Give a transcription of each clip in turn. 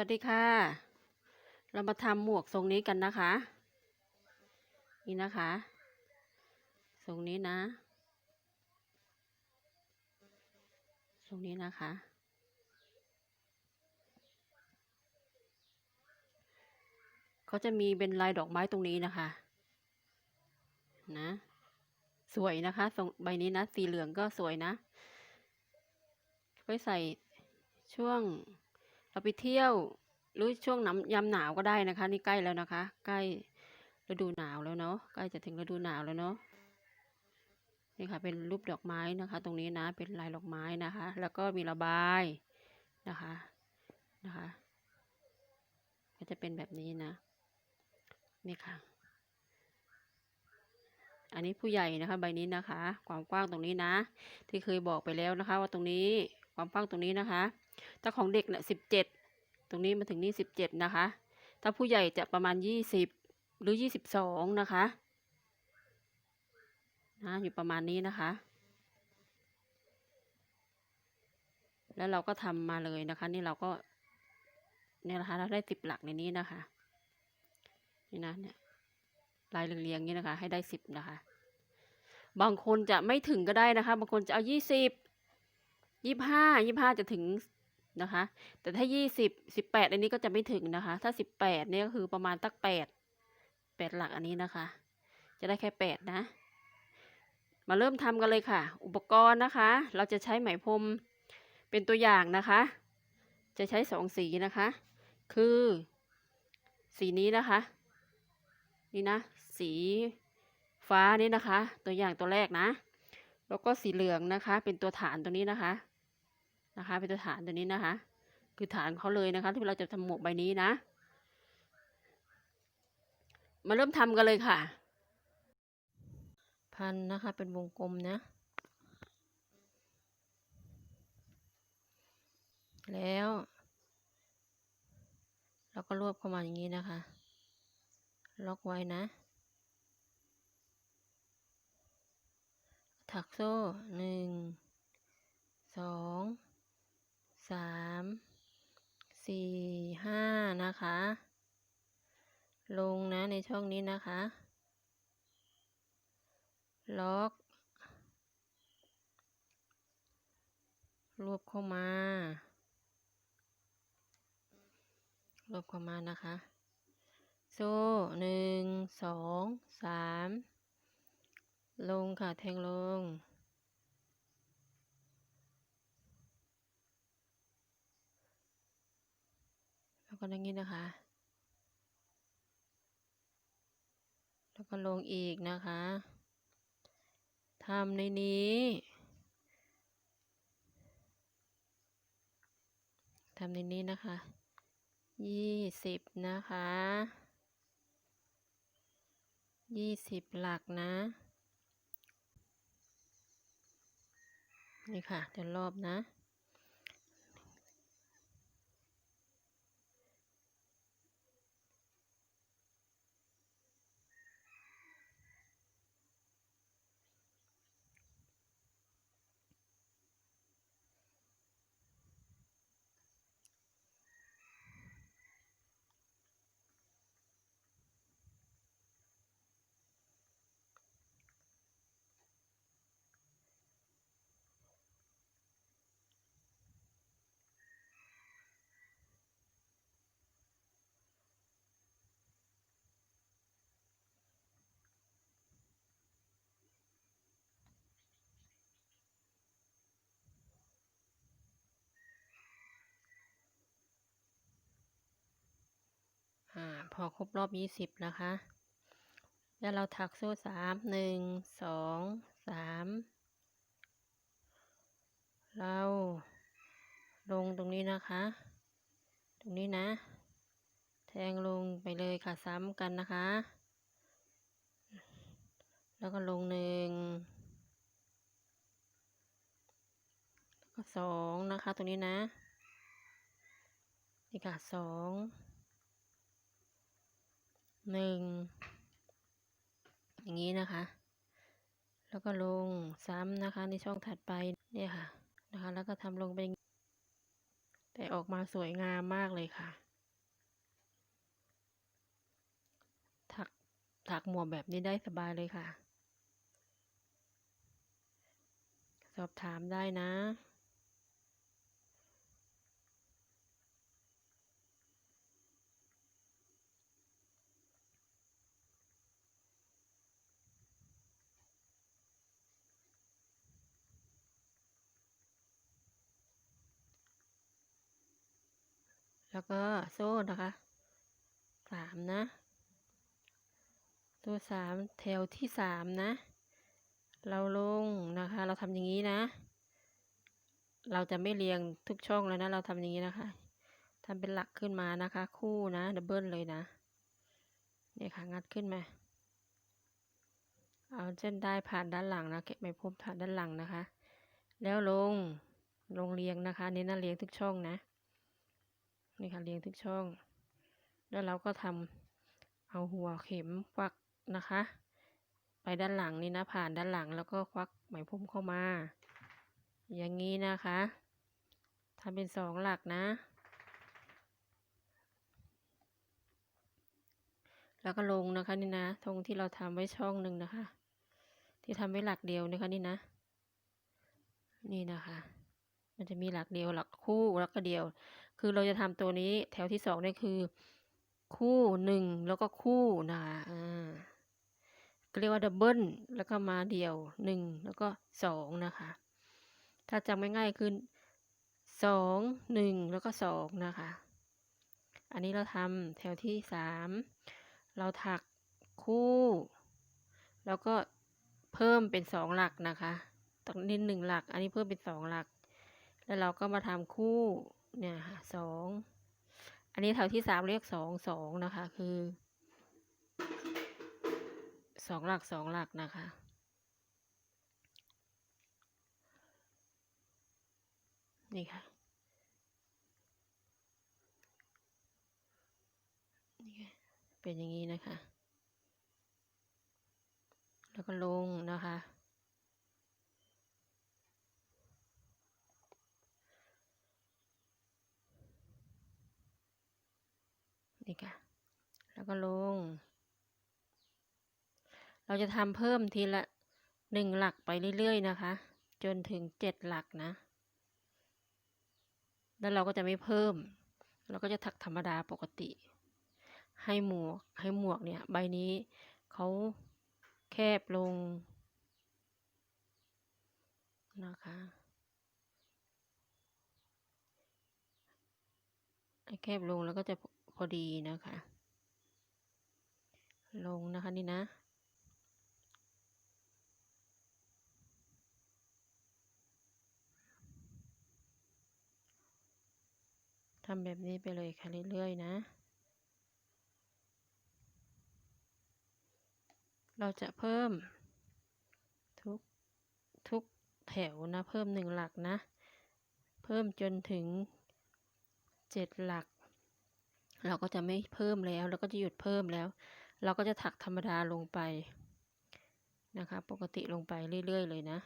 วัสดีค่ะ เรามาทำหมวกทรงนี้กันนะคะ นี่นะคะ ทรงนี้นะ ทรงนี้นะคะ เขาจะมีเป็นลายดอกไม้ตรงนี้นะคะ นะ สวยนะคะทรงใบนี้นะ สีเหลืองก็สวยนะ ไว้ใส่ช่วง เราไปเที่ยวหรือช่วงน้ำยามหนาวก็ได้นะคะ นี่ใกล้แล้วนะคะ ใกล้ฤดูหนาวแล้วเนาะใกล้จะถึงฤดูหนาวแล้วเนาะนี่ค่ะเป็นรูปดอกไม้นะคะ ตรงนี้นะเป็นลายดอกไม้นะคะ แล้วก็มีระบายนะคะนะคะ ก็จะเป็นแบบนี้นะนี่ค่ะ อันนี้ผู้ใหญ่นะคะ ใบนี้นะคะ ความกว้างตรงนี้นะ ที่เคยบอกไปแล้วนะคะ ว่าตรงนี้ความกว้างตรงนี้นะคะ ถ้าของเด็กเนี่ยสิบเจ็ดตรงนี้มาถึงนี่สิบเจ็ดนะคะ ถ้าผู้ใหญ่จะประมาณยี่สิบหรือยี่สิบสองนะคะนะอยู่ประมาณนี้นะคะ แล้วเราก็ทำมาเลยนะคะ นี่เราก็เนี่ยนะคะเราได้สิบหลักในนี้นะคะ นี่นะเนี่ยลายเรียงๆนี้นะคะ ให้ได้สิบนะคะ บางคนจะไม่ถึงก็ได้นะคะ บางคนจะเอายี่สิบยี่ห้ายี่ห้าจะถึง นะคะ แต่ถ้ายี่สิบสิบแปดอันนี้ก็จะไม่ถึงนะคะ ถ้าสิบแปดเนี่ยก็คือประมาณตักแปดแปดหลักอันนี้นะคะ จะได้แค่แปดนะ มาเริ่มทำกันเลยค่ะ อุปกรณ์นะคะ เราจะใช้ไหมพรมเป็นตัวอย่างนะคะ จะใช้สองสีนะคะ คือ สีนี้นะคะ นี่นะ สีฟ้านี่นะคะ ตัวอย่างตัวแรกนะ แล้วก็สีเหลืองนะคะ เป็นตัวฐานตัวนี้นะคะ นะคะ เป็นตัวฐานตัวนี้นะคะ คือฐานเขาเลยนะคะ ที่เราจะทำหมวกใบนี้นะ มาเริ่มทำกันเลยค่ะ พันนะคะ เป็นวงกลมนะ แล้ว เราก็รวบเข้ามาอย่างนี้นะคะ ล็อกไว้นะถักโซ่หนึ่งสอง สามสี่ห้านะคะ ลงนะในช่องนี้นะคะ ล็อกรวบเข้ามารวบเข้ามานะคะ โซ่หนึ่งสองสามลงค่ะแทงลง แล้วก็อย่างนี้นะคะ แล้วก็ลงอีกนะคะทำในนี้ทำในนี้นะคะยี่สิบนะคะยี่สิบหลักนะ นี่ค่ะเดี๋ยวรอบนะ อ่า พอครบรอบยี่สิบนะคะ แล้วเราถักโซ่สามหนึ่งสองสามเราลงตรงนี้นะคะ ตรงนี้นะ แทงลงไปเลยค่ะซ้ำกันนะคะ แล้วก็ลงหนึ่งแล้วก็สองนะคะ ตรงนี้นะ นี่ค่ะสอง หนึ่งอย่างนี้นะคะ แล้วก็ลงซ้ำนะคะในช่องถัดไปเนี่ยค่ะนะคะ แล้วก็ทำลงไป็แต่ออกมาสวยงามมากเลยค่ะ ถักถักหมวกแบบนี้ได้สบายเลยค่ะ สอบถามได้นะ แล้วก็โซ่นะคะสามนะ ตัวสามแถวที่สามนะ เราลงนะคะ เราทำอย่างนี้นะ เราจะไม่เรียงทุกช่องแล้วนะ เราทำอย่างนี้นะคะทำเป็นหลักขึ้นมานะคะ คู่นะดับเบิลเลยนะเนี่ยค่ะงัดขึ้นมา เอาเส้นได้ผ่านด้านหลังนะเก็บไม่พบผ่านด้านหลังนะคะ แล้วลงลงเรียงนะคะเนี่นะเรียงทุกช่องนะ นี่ค่ะเรียงทุกช่อง แล้วเราก็ทำเอาหัวเข็มควักนะคะ ไปด้านหลังนี่นะผ่านด้านหลังแล้วก็ควักไหมพรมเข้ามา อย่างนี้นะคะทำเป็นสองหลักนะ แล้วก็ลงนะคะนี่นะตรงที่เราทำไว้ช่องหนึ่งนะคะ ที่ทำไว้หลักเดียวนะคะนี่นะ นี่นะคะ มันจะมีหลักเดียวหลักคู่แล้วก็เดียว คือเราจะทำตัวนี้แถวที่สองนี่คือ คู่หนึ่งแล้วก็คู่นะคะอ่าก็เรียกว่าดับเบิลแล้วก็มาเดี่ยวหนึ่งแล้วก็สองนะคะ ถ้าจำง่ายๆคือสองหนึ่งแล้วก็สองนะคะ อันนี้เราทำแถวที่สามเราถักคู่ แล้วก็เพิ่มเป็นสองหลักนะคะตรงนี้หนึ่งหลัก อันนี้เพิ่มเป็นสองหลัก แล้วเราก็มาทำคู่ เนี่ยค่ะสอง อันนี้แถวที่สามเรียกสองสองนะคะ คือสองหลักสองหลักนะคะ นี่ค่ะนี่ค่ะ เป็นอย่างนี้นะคะ แล้วก็ลงนะคะ นี่ค่ะ แล้วก็ลง เราจะทำเพิ่มทีละหนึ่งหลักไปเรื่อยๆนะคะ จนถึงเจ็ดหลักนะ แล้วเราก็จะไม่เพิ่ม เราก็จะถักธรรมดาปกติ ให้หมวกให้หมวกเนี่ย ใบนี้เขาแคบลงนะคะแคบลงแล้วก็จะ พอดีนะคะ ลงนะคะนี่นะ ทำแบบนี้ไปเลยค่ะเรื่อยๆนะ เราจะเพิ่มทุกทุกแถวนะ เพิ่มหนึ่งหลักนะ เพิ่มจนถึงเจ็ดหลัก เราก็จะไม่เพิ่มแล้ว เราก็จะหยุดเพิ่มแล้ว เราก็จะถักธรรมดาลงไปนะคะ ปกติลงไปเรื่อย ๆ เลยนะ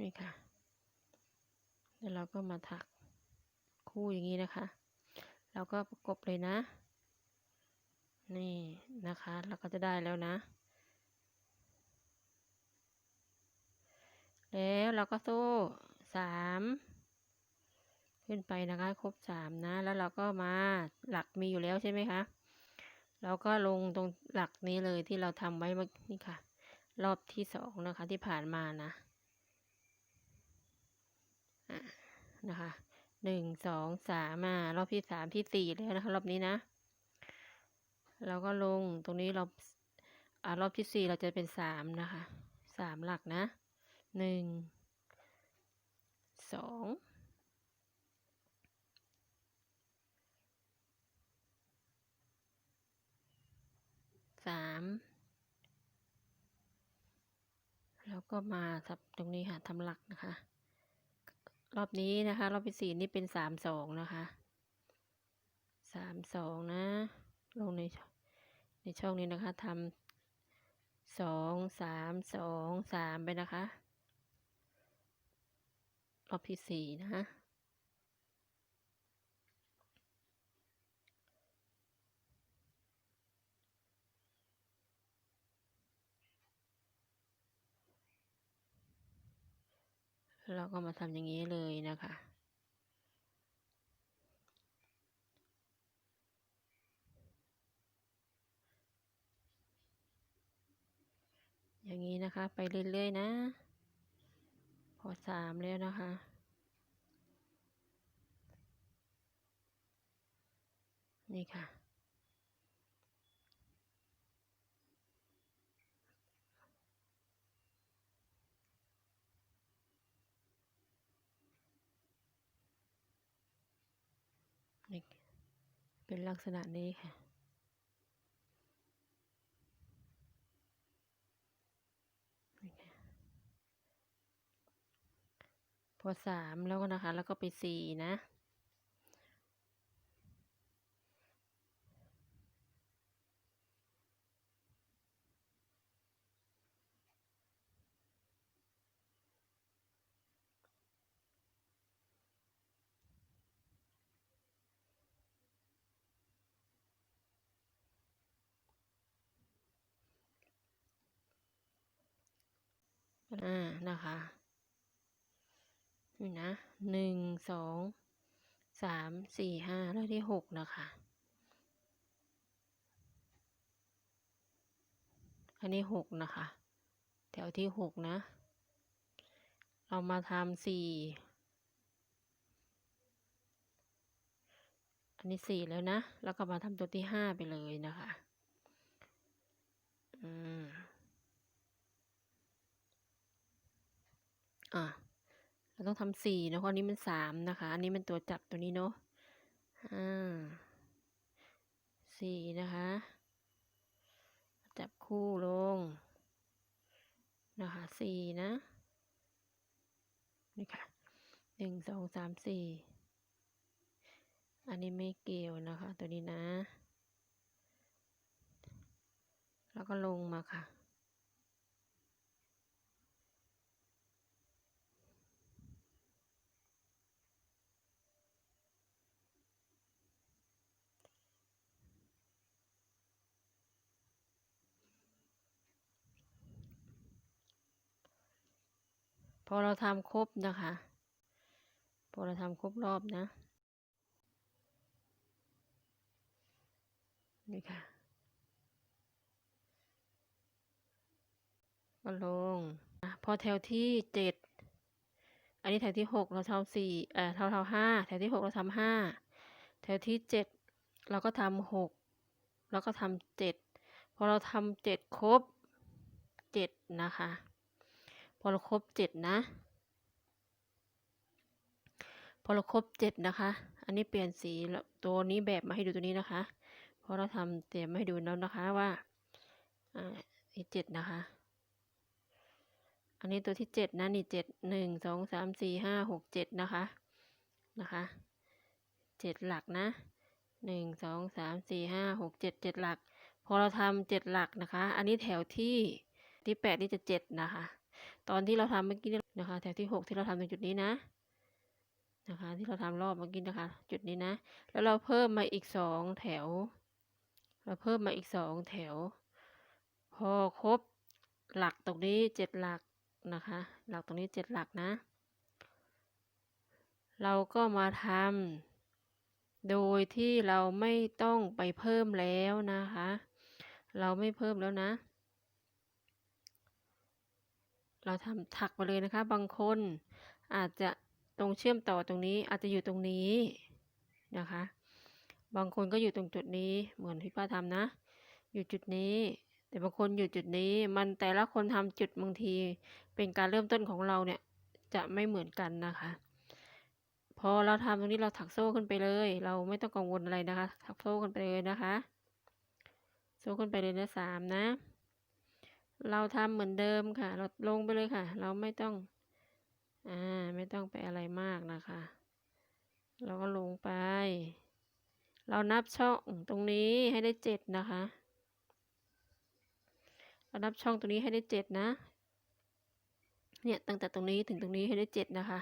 นี่ค่ะแล้วเราก็มาถักคู่อย่างนี้นะคะ เราก็ประกบเลยนะ นี่นะคะ เราก็จะได้แล้วนะ แล้วเราก็โซ่สามขึ้นไปนะคะ ครบสามนะ แล้วเราก็มาหลักมีอยู่แล้วใช่ไหมคะ เราก็ลงตรงหลักนี้เลยที่เราทำไว้เมื่อนี่ค่ะ รอบที่สองนะคะที่ผ่านมานะนะคะหนึ่งสองสามมารอบที่สามที่สี่แล้วนะคะ รอบนี้นะ เราก็ลงตรงนี้เราอ่ารอบที่สี่เราจะเป็นสามนะคะสามหลักนะ หนึ่งสองสามแล้วก็มาทับตรงนี้ค่ะทำหลักนะคะ รอบนี้นะคะ รอบที่สี่นี่เป็นสามสองนะคะสามสองนะ ลงในในช่องนี้นะคะทำสองสามสองสามไปนะคะ รอบที่สี่นะเราก็มาทำอย่างนี้เลยนะคะ อย่างนี้นะคะ ไปเรื่อยๆนะ พอสามแล้วนะคะ นี่ค่ะนี่เป็นลักษณะนี้ค่ะ นี่ค่ะ พอสามแล้วก็นะคะ แล้วก็ไปสี่นะอ่านะคะ นี่นะหนึ่งสองสามสี่ห้าแล้วที่หกนะคะ อันนี้หกนะคะ แถวที่หกนะ เรามาทำสี่อันนี้สี่แล้วนะ แล้วก็มาทำตัวที่ห้าไปเลยนะคะ อืมอะ เราต้องทำสี่นะเพราะอันนี้มันสามนะคะ อันนี้มันตัวจับตัวนี้เนาะอ่าสี่นะคะ จับคู่ลง นะคะสี่นะ นี่ค่ะหนึ่งสองสามสี่อันนี้ไม่เกี่ยวนะคะ ตัวนี้นะ แล้วก็ลงมาค่ะ อเราทำครบนะคะ พอเราทำครบรอบนะ นี่ค่ะก็ลงพอแถวที่เจ็ดอันนี้แถวที่หกเราทำสี่เอ่อเท่าเท่าห้าแถวที่หกเราทำห้าแถวที่เจ็ดเราก็ทำหกแล้วก็ทำเจ็ดพอเราทำเจ็ดครบเจ็ดนะคะ พอเราครบเจ็ดนะ พอเราครบเจ็ดนะคะ อันนี้เปลี่ยนสีแล้วตัวนี้แบบมาให้ดูตัวนี้นะคะ เพราะเราทำเตรียมให้ดูแล้วนะคะว่าอ่าที่เจ็ดนะคะ อันนี้ตัวที่เจ็ดนะนี่เจ็ดหนึ่งสองสามสี่ห้าหกเจ็ดนะคะนะคะเจ็ดหลักนะหนึ่งสองสามสี่ห้าหกเจ็ดเจ็ดหลัก พอเราทำเจ็ดหลักนะคะ อันนี้แถวที่ที่แปดนี่จะเจ็ดนะคะ ตอนที่เราทำเมื่อกี้เนี่ยนะคะ แถวที่หกที่เราทำตรงจุดนี้นะนะคะ ที่เราทำรอบเมื่อกี้นะคะ จุดนี้นะ แล้วเราเพิ่มมาอีกสองแถว เราเพิ่มมาอีกสองแถว พอครบหลักตรงนี้เจ็ดหลักนะคะ หลักตรงนี้เจ็ดหลักนะ เราก็มาทำโดยที่เราไม่ต้องไปเพิ่มแล้วนะคะ เราไม่เพิ่มแล้วนะ เราทำถักไปเลยนะคะ บางคนอาจจะตรงเชื่อมต่อตรงนี้อาจจะอยู่ตรงนี้นะคะ บางคนก็อยู่ตรงจุดนี้เหมือนที่ป้าทำนะ อยู่จุดนี้ แต่บางคนอยู่จุดนี้ มันแต่ละคนทำจุดบางที เป็นการเริ่มต้นของเราเนี่ยจะไม่เหมือนกันนะคะ พอเราทำตรงนี้เราถักโซ่ขึ้นไปเลย เราไม่ต้องกังวลอะไรนะคะ ถักโซ่ขึ้นไปเลยนะคะ โซ่ขึ้นไปเลยนะสามนะ เราทำเหมือนเดิมค่ะ เราลงไปเลยค่ะ เราไม่ต้อง อ่า ไม่ต้องไปอะไรมากนะคะ เราก็ลงไป เรานับช่องตรงนี้ให้ได้เจ็ดนะคะ เรานับช่องตรงนี้ให้ได้เจ็ดนะ เนี่ยตั้งแต่ตรงนี้ถึงตรงนี้ให้ได้เจ็ดนะคะ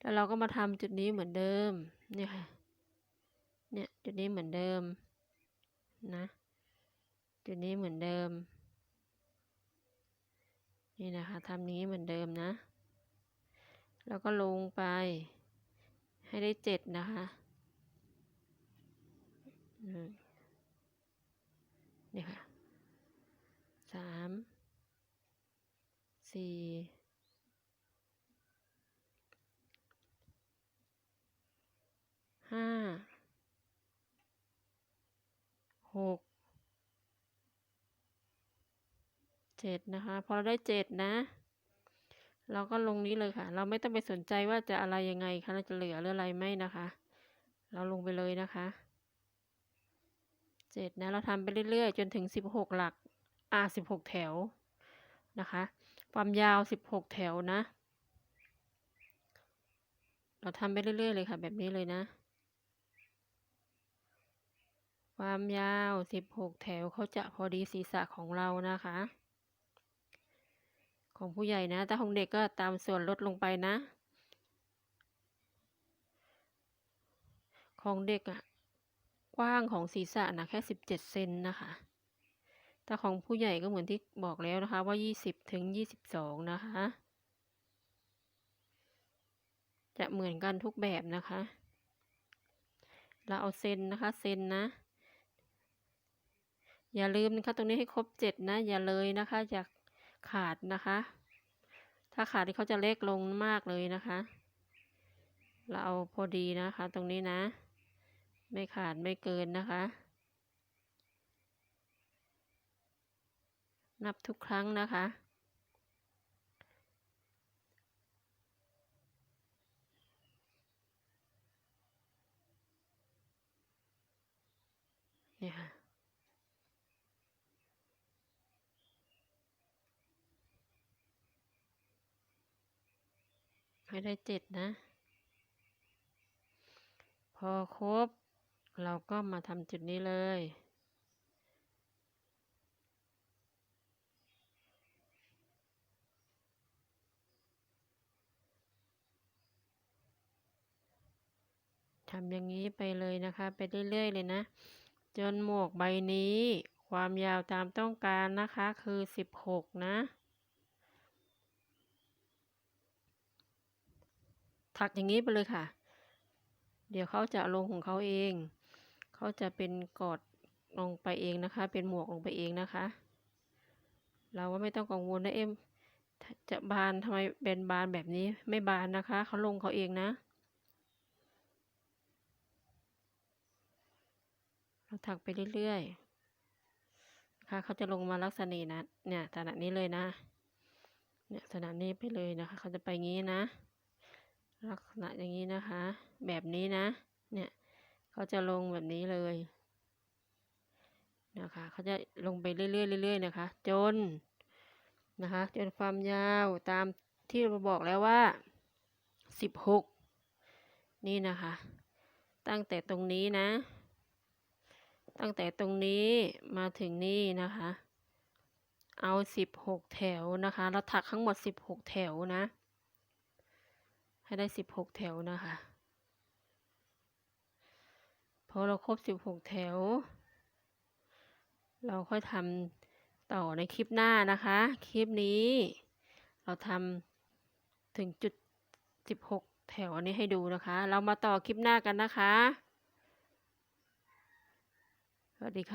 แล้วเราก็มาทำจุดนี้เหมือนเดิม เนี่ยค่ะ เนี่ยจุดนี้เหมือนเดิมนะ จุดนี้เหมือนเดิม นี่นะคะทำนี้เหมือนเดิมนะ แล้วก็ลงไป ให้ได้เจ็ดนะคะนี่ค่ะสามสี่ห้าหก เจ็ดนะคะ พอเราได้เจ็ดนะ เราก็ลงนี้เลยค่ะ เราไม่ต้องไปสนใจว่าจะอะไรยังไงคะเราจะเหลือหรืออะไรไหมนะคะ เราลงไปเลยนะคะเจ็ดนะ เราทำไปเรื่อยๆ จนถึงสิบหกหลัก อ่าสิบหกแถวนะคะ ความยาวสิบหกแถวนะ เราทำไปเรื่อยๆ เลยค่ะ แบบนี้เลยนะ ความยาวสิบหกแถวเขาจะพอดีศีรษะของเรานะคะ ของผู้ใหญ่นะ แต่ของเด็กก็ตามส่วนลดลงไปนะ ของเด็กอะกว้างของศีรษะนะแค่สิบเจ็ดเซนนะคะแต่ของผู้ใหญ่ก็เหมือนที่บอกแล้วนะคะ ว่ายี่สิบถึงยี่สิบสองนะคะ จะเหมือนกันทุกแบบนะคะ เราเอาเซนนะคะเซนนะอย่าลืมนะคะตรงนี้ให้ครบเจ็ดนะ อย่าเลยนะคะ อย่า ขาดนะคะ ถ้าขาดที่เขาจะเล็กลงมากเลยนะคะ เราเอาพอดีนะคะ ตรงนี้นะ ไม่ขาดไม่เกินนะคะ นับทุกครั้งนะคะ ให้ได้เจ็ดนะ พอครบ เราก็มาทำจุดนี้เลย ทำอย่างนี้ไปเลยนะคะ ไปเรื่อยๆเลยนะ จนหมวกใบนี้ความยาวตามต้องการนะคะคือสิบหกนะ ถักอย่างนี้ไปเลยค่ะ เดี๋ยวเขาจะลงของเขาเอง เขาจะเป็นกอดลงไปเองนะคะ เป็นหมวกลงไปเองนะคะ เราว่าไม่ต้องกังวลนะเอ็มจะบานทำไมเป็นบานแบบนี้ไม่บานนะคะ เขาลงเขาเองนะ เราถักไปเรื่อยๆนะคะเขาจะลงมาลักษณะนะเนี่ยขนาดนี้เลยนะ เนี่ยขนาดนี้ไปเลยนะคะ เขาจะไปงี้นะ ลักษณะอย่างนี้นะคะ แบบนี้นะ เนี่ยเขาจะลงแบบนี้เลยนะคะเขาจะลงไปเรื่อยๆเรื่อยๆนะคะ จนนะคะ จนความยาวตามที่เราบอกแล้วว่าสิบหกนี่นะคะ ตั้งแต่ตรงนี้นะ ตั้งแต่ตรงนี้มาถึงนี่นะคะ เอาสิบหกแถวนะคะ เราถักทั้งหมดสิบหกแถวนะ ให้ได้สิบหกแถวนะคะ พอเราครบสิบหกแถว เราค่อยทำต่อในคลิปหน้านะคะ คลิปนี้ เราทำถึงจุดสิบหกแถวนี้ให้ดูนะคะ เรามาต่อคลิปหน้ากันนะคะ สวัสดีค่ะ